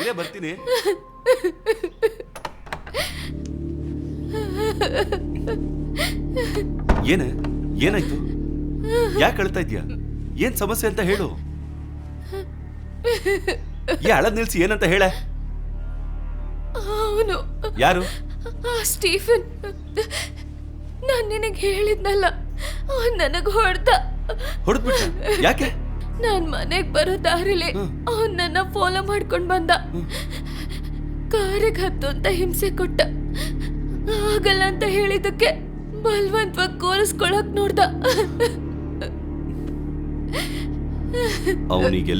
ಇರೇ ಬರ್ತೀನಿ. ಏನ? ಏನಾಯ್ತು? ಯಾಕೆ ಅಳ್ತಾ ಇದ್ಯಾ ಏನ್ ಸಮಸ್ಯೆ ಅಂತ ಹೇಳು. ಏ ಅಳದ್ ನಿಲ್ಸಿ ಏನಂತ ಹೇಳ. ಅವನು. ಯಾರು? ಆ ಸ್ಟೀಫನ್. ನಾನು ನಿನಗೆ ಹೇಳಿದ್ನಲ್ಲ ನನಗ್ ಹೊಡ್ದ. ಹೊಡೆದ್ಬಿಟ್ಟ? ಯಾಕೆ? ನಾನ್ ಮನೆಗ್ ಬರೋ ದಾರಿಲಿ ಅವನ್ ನನ್ನ ಫಾಲೋ ಮಾಡ್ಕೊಂಡ್ ಬಂದ. ಕಾರಿಗೆ ಹತ್ತು ಅಂತ ಹಿಂಸೆ ಕೊಟ್ಟ. ಆಗಲ್ಲ ಅಂತ ಹೇಳಿದಕ್ಕೆ ಬಲ್ವಂತವಾಗಿ ಕೋರಿಸ್ಕೊಳಕ್ ನೋಡ್ದ. ಅವನೀಗ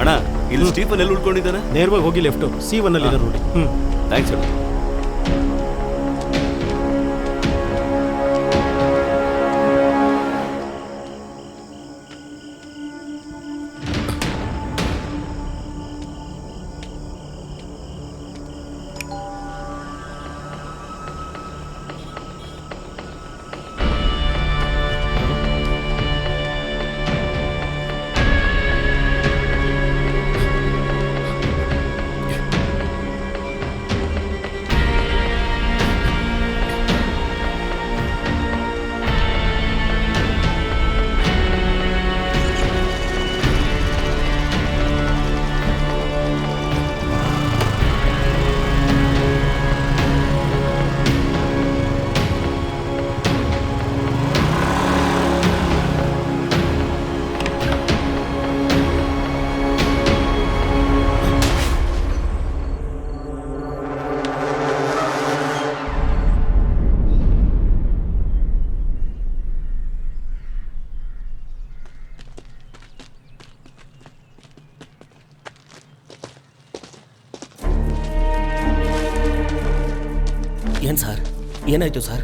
ಅಣ್ಣ ಇಲ್ಲಿ ಸ್ಟೀಫನ್ ಎಲ್ಲಿ ಉಳ್ಕೊಂಡಿದ್ದಾನೆ? ನೇರವಾಗಿ ಹೋಗಿ ಲೆಫ್ಟು ಸಿ ಒನ್ ಅಲ್ಲಿ ನೋಡಿ. ಹ್ಮ್. ಥ್ಯಾಂಕ್ಸ್ ಅಣ್ಣ. ಏನ್ ಸರ್ ಏನಾಯ್ತು ಸರ್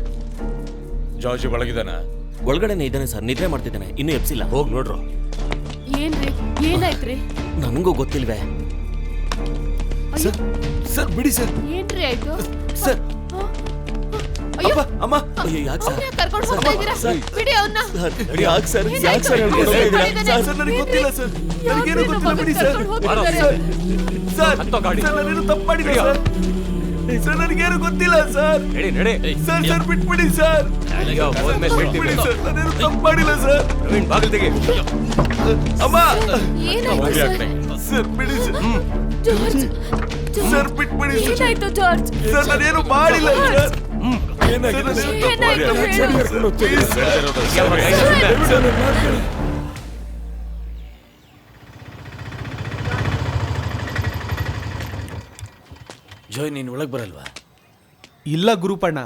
ಜಾರ್ಜ್ ಒಳಗಿದಾನ ಒಳಗಡೆನೆ ಇದ್ದಾನೆ ಸರ್ ನಿದ್ರೆ ಮಾಡ್ತಿದ್ದಾನೆ. ಇನ್ನೂ ಎಪ್ಸಿಲ್ಲ ಹೋಗಿ ನೋಡ್ರು. ಏನ್ರಿ? ಏನಾಯ್ತ್ರಿ? ನನಗೂ ಗೊತ್ತಿಲ್ವೇ. ಸರ್ ಸರ್ ಬಿಡಿ ಸರ್. ಏನ್ರಿ ಆಯ್ತು? ಸರ್. ಅಯ್ಯೋ ಅಪ್ಪ ಅಮ್ಮ. ಅಯ್ಯೋ ಯಾಕೆ ಸರ್ ಸರ್ ಕರ್ಕೊಂಡು ಹೋಗ್ತಾ ಇದ್ದೀರಾ? ಬಿಡಿ ಅವನ್ನ ಸರ್ ಯಾಕೆ ಸರ್ ಯಾಕೆ ಏನಾಯ್ತು? ಸರ್ ಹೇಳ್ಕೊಂಡು ಹೋಗ್ತಾ ಸರ್ ಸರ್ ಸರ್ ನನಗೆ ಗೊತ್ತಿಲ್ಲ ಸರ್ ನನಗೇನು ಗೊತ್ತಿಲ್ಲ. ಬಿಡಿ ಸರ್ ಸರ್ ಸರ್ ಹತ್ತೋ ಗಾಡಿ. ಸರ್ ನಾನೇನು ತಪ್ಪು ಮಾಡಿಲ್ಲ ಸರ್ ಸರ್ ನನಗೇನು ಗೊತ್ತಿಲ್ಲ ಸರ್. ನಡಿ ನಡಿ. ಸರ್ ಸರ್ ಬಿಟ್ಬಿಡಿ ಸರ್. ಅಯ್ಯೋ, ಹೋದ್ಮೇಲೆ ಬಿಟ್ಬಿಡಿ ಬಿಡ್ತೀನಿ. ಸರ್. ನಾನೇನು ತಪ್ಪು ಮಾಡಿಲ್ಲ ಸರ್. ಪ್ರವೀಣ್ ಬಾಗಿಲು ತೆಗಿ. ಅಮ್ಮ. ಸರ್? ಸರ್ ಬಿಡಿ ಸರ್. ಸರ್ ಬಿಟ್ಬಿಡಿ ಸರ್. ಏನಾಯ್ತು ಜಾರ್ಜ್? ಸರ್ ನಾನೇನು ಮಾಡಿಲ್ಲ ಸರ್. ಏನಾಗಿದೆ ಸರ್, ನಾನೇನು ತಪ್ಪು ಏನಾಯ್ತು ಮಾಡಿಲ್ಲ. ಹೇಳು. Please, sir. ಜೋಯ್ ನೀನು ಒಳಗೆ ಬರಲ್ವಾ? ಇಲ್ಲ ಗುರುಪಣ್ಣ.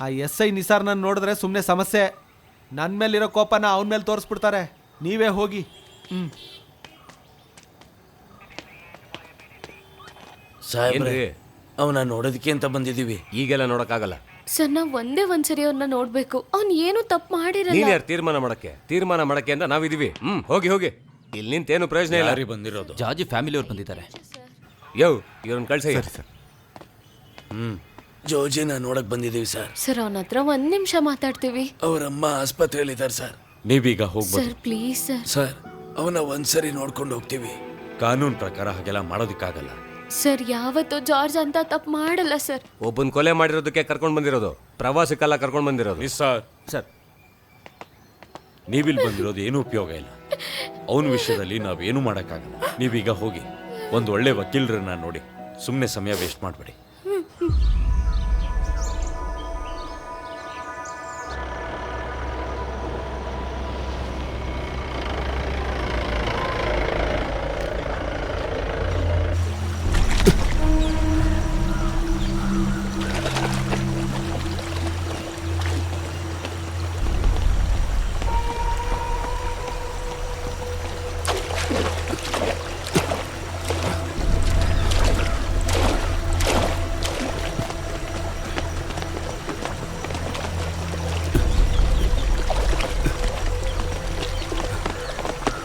ಆ ಎಸ್ ಐ ನಿಸಾರ್ನ ನೋಡಿದ್ರೆ ಸುಮ್ಮನೆ ಸಮಸ್ಯೆ. ನನ್ನ ಮೇಲಿರೋ ಕೋಪನ ಅವನ ಮೇಲೆ ತೋರಿಸ್ಬಿಡ್ತಾರೆ. ನೀವೇ ಹೋಗಿ. ಹ್ಮ್. ಸಾಹೇಬ್ರೆ ಏನ್ರಿ? ಅವನ ನೋಡೋದಕ್ಕೆ ಅಂತ ಬಂದಿದ್ದೀವಿ. ಈಗೆಲ್ಲ ನೋಡಕ್ಕಾಗಲ್ಲ? ಸರ್ ನಾವ್ ಒಂದೇ ಒಂದ್ಸರಿ ಅವ್ರನ್ನ ನೋಡ್ಬೇಕು. ಅವ್ನ್ ಏನು ತಪ್ಪು ಮಾಡಿರಲ್ಲ. ನೀನ್ ಯಾರು ತೀರ್ಮಾನ ಮಾಡಕ್ಕೆ? ತೀರ್ಮಾನ ಮಾಡಕ್ಕೆ ಅಂತ ನಾವಿದೀವಿ ಹ್ಮ್ ಹೋಗಿ ಹೋಗಿ. ಇಲ್ಲಿ ನಿಂತೇನು ಪ್ರಯೋಜನ ಇಲ್ಲ. ಯಾರಿ ಬಂದಿರೋದು? ಫ್ಯಾಮಿಲಿ ಅವ್ರು ಬಂದಿದ್ದಾರೆ. ಯೋ ಇವ್ರನ್ನ ಕಳ್ಸಿ ಹ್ಮ್ ಜೋಜಿನ ನೋಡಕ್ ಬಂದಿದ್ದೀವಿ ಸರ್. ಸರ್ ಅವನ ಹತ್ರ ಒಂದ್ ನಿಮಿಷ ಮಾತಾಡ್ತೀವಿ. ಅವರಮ್ಮ ಆಸ್ಪತ್ರೆಯಲ್ಲಿ ಇದ್ದಾರೆ ಸರ್. ನೀವೀಗ ಹೋಗ್ಬೋದು. Sir please sir. ಸರ್ ಅವನ ಒಂದ್ಸರಿ ನೋಡ್ಕೊಂಡು ಹೋಗ್ತೀವಿ. ಕಾನೂನ್ ಪ್ರಕಾರ ಹಾಗೆಲ್ಲ ಮಾಡೋದಕ್ಕಾಗಲ್ಲ. ಸರ್ ಯಾವತ್ತು ಜಾರ್ಜ್ ಅಂತ ತಪ್ಪು ಮಾಡಲ್ಲ ಸರ್. ಒಬ್ಬನ್ ಕೊಲೆ ಮಾಡಿರೋದಕ್ಕೆ ಕರ್ಕೊಂಡ್ ಬಂದಿರೋದು ಪ್ರವಾಸಕ್ಕೆಲ್ಲ ಕರ್ಕೊಂಡ್ ಬಂದಿರೋದು. Sir sir. ನೀವಿಲ್ಲಿ ಬಂದಿರೋದು ಏನೂ ಉಪಯೋಗ ಇಲ್ಲ. ಅವನ ವಿಷಯದಲ್ಲಿ ನಾವೇನು ಮಾಡೋಕ್ಕಾಗಲ್ಲ. ನೀವೀಗ ಹೋಗಿ ಒಂದು ಒಳ್ಳೆ ವಕೀಲರನ್ನ ನೋಡಿ ಸುಮ್ಮನೆ ಸಮಯ ವೇಸ್ಟ್ ಮಾಡಬೇಡಿ.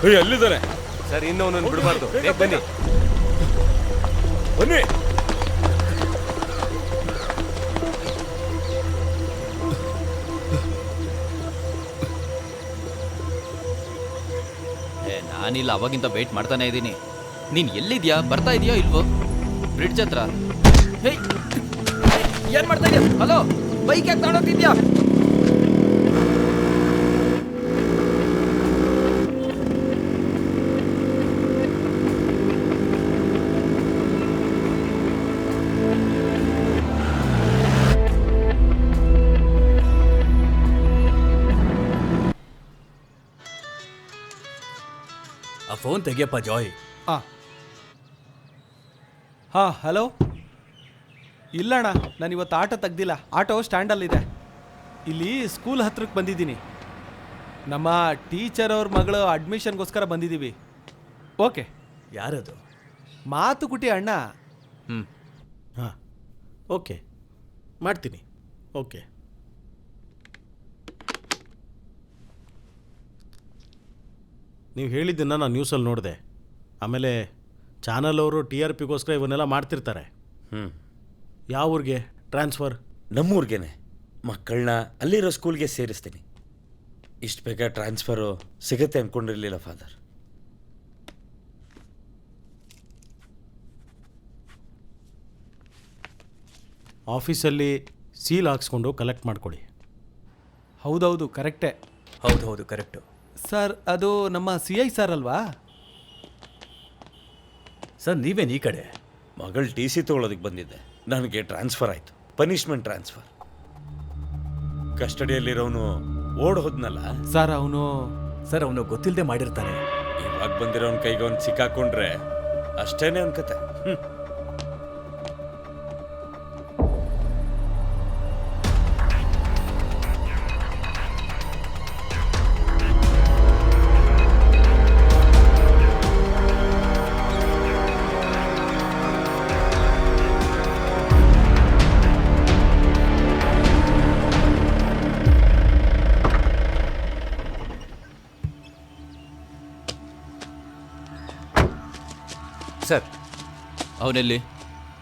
ಏಯ್, ಅಲ್ಲಿದ್ದಾರೆ ಸರ್ ಇನ್ನೂ ಅವನನ್ನು ಬಿಡಬಾರ್ದು. ಬೇಗ ಬನ್ನಿ. ಬನ್ನಿ. ಏ ನಾನಿಲ್ಲ ಅವಾಗಿಂದ ವೇಟ್ ಮಾಡ್ತಾನೆ ಇದ್ದೀನಿ. ನೀನ್ ಎಲ್ಲಿದ್ಯಾ? ಬರ್ತಾ ಇದೀಯಾ ಇಲ್ವೋ? ಬ್ರಿಡ್ಜ್ ಹತ್ರ. ಹೇ ಏನ್ ಮಾಡ್ತಾ ಇದೀಯ? ಹಲೋ ಬೈಕ್ ಯಾಕೆ ತಗೊಂಡೋಗ್ತಿದ್ಯಾ? ಫೋನ್ ತೆಗಿಯಪ್ಪ ಜಾಯ್ ಹಾಂ ಹಾಂ ಹಲೋ ಇಲ್ಲಣ್ಣ ನಾನು ಇವತ್ತು ಆಟೋ ತೆಗ್ದಿಲ್ಲ ಆಟೋ ಸ್ಟ್ಯಾಂಡಲ್ಲಿದೆ ಇಲ್ಲಿ ಸ್ಕೂಲ್ ಹತ್ರಕ್ಕೆ ಬಂದಿದ್ದೀನಿ ನಮ್ಮ ಟೀಚರ್ ಅವ್ರ ಮಗಳು ಅಡ್ಮಿಷನ್ಗೋಸ್ಕರ ಬಂದಿದ್ದೀವಿ ಓಕೆ ಯಾರದು? ಮಾತುಕುಟಿ ಅಣ್ಣ. ಹ್ಞೂ ಹಾಂ. ಓಕೆ ಮಾಡ್ತೀನಿ. ಓಕೆ ನೀವು ಹೇಳಿದ್ದನ್ನು ನಾನು ನ್ಯೂಸಲ್ಲಿ ನೋಡಿದೆ. ಆಮೇಲೆ ಚಾನಲ್ ಅವರು ಟಿ ಆರ್ ಪಿಗೋಸ್ಕರ ಇವನ್ನೆಲ್ಲ ಮಾಡ್ತಿರ್ತಾರೆ. ಹ್ಞೂ ಯಾವ ಊರಿಗೆ ಟ್ರಾನ್ಸ್ಫರ್. ನಮ್ಮೂರ್ಗೇನೆ. ಮಕ್ಕಳನ್ನ ಅಲ್ಲಿರೋ ಸ್ಕೂಲ್ಗೆ ಸೇರಿಸ್ತೀನಿ. ಇಷ್ಟು ಬೇಗ ಟ್ರಾನ್ಸ್ಫರು ಸಿಗುತ್ತೆ ಅಂದ್ಕೊಂಡಿರಲಿಲ್ಲ ಫಾದರ್. ಆಫೀಸಲ್ಲಿ ಸೀಲ್ ಹಾಕ್ಸ್ಕೊಂಡು ಕಲೆಕ್ಟ್ ಮಾಡ್ಕೊಳ್ಳಿ. ಹೌದೌದು ಕರೆಕ್ಟೇ. ಹೌದು ಹೌದು ಕರೆಕ್ಟು. ಸರ್ ಅದು ನಮ್ಮ ಸಿ ಐ ಸರ್ ಅಲ್ವಾ? ಸರ್ ನೀವೇನು ಈ ಕಡೆ? ಮಗಳು ಟಿ ಸಿ ತೊಗೊಳೋದಕ್ಕೆ ಬಂದಿದ್ದೆ. ನನಗೆ ಟ್ರಾನ್ಸ್ಫರ್ ಆಯಿತು. Punishment transfer. ಕಸ್ಟಡಿಯಲ್ಲಿರೋನು ಓಡ್ ಹೋದ್ನಲ್ಲ? ಸರ್ ಅವನು ಸರ್ ಅವನು ಗೊತ್ತಿಲ್ಲದೆ ಮಾಡಿರ್ತಾನೆ. ಇವಾಗ ಬಂದಿರೋನ್ ಕೈಗೆ ಅವ್ನು ಸಿಕ್ಕಾಕೊಂಡ್ರೆ ಅಷ್ಟೇನೆ ಅನ್ಕತೆ. ಕತೆ ಸರ್. ಅವನೆಲ್ಲಿ?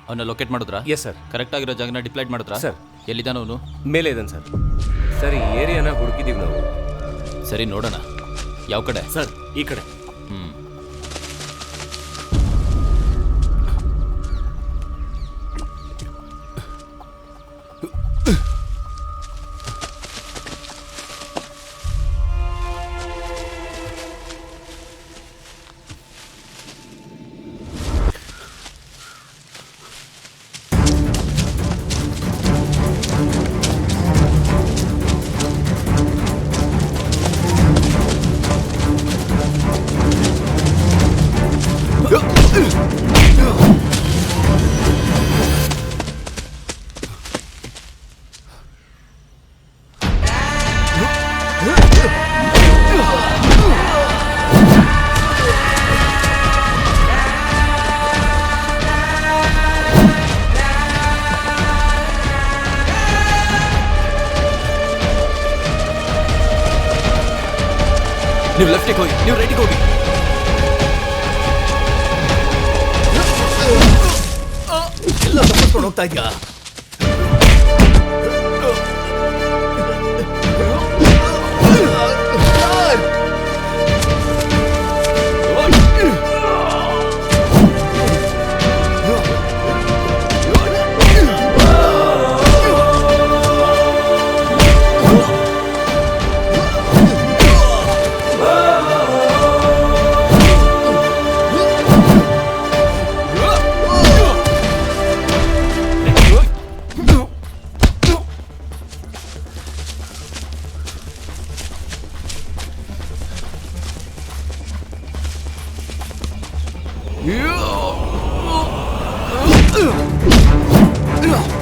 ಅವನ್ನ ಲೊಕೇಟ್ ಮಾಡಿದ್ರಾ? ಎಸ್ ಸರ್ ಕರೆಕ್ಟ್ ಆಗಿರೋ ಜಾಗನ ಡಿಪ್ಲೈಟ್ ಮಾಡಿದ್ರಾ? ಸರ್. ಎಲ್ಲಿದ್ದಾನ ಅವನು? ಮೇಲೆ ಇದ್ದಾನೆ ಸರ್ ಸರ್ ಈ ಏರಿಯಾನ ಹುಡುಕಿದೀವಿ ನಾವು. ಸರಿ ನೋಡೋಣ. ಯಾವ ಕಡೆ? ಸರ್ ಈ ಕಡೆ. ನೀವು ಲೆಫ್ಟಿಗೆ ಹೋಗಿ ನೀವು ರೈಟಿಗೆ ಹೋಗಿ ಎಲ್ಲ ತಪ್ಪಿಸ್ಕೊಂಡು ಹೋಗ್ತಾ ಇದ್ಯಾ うわ。っ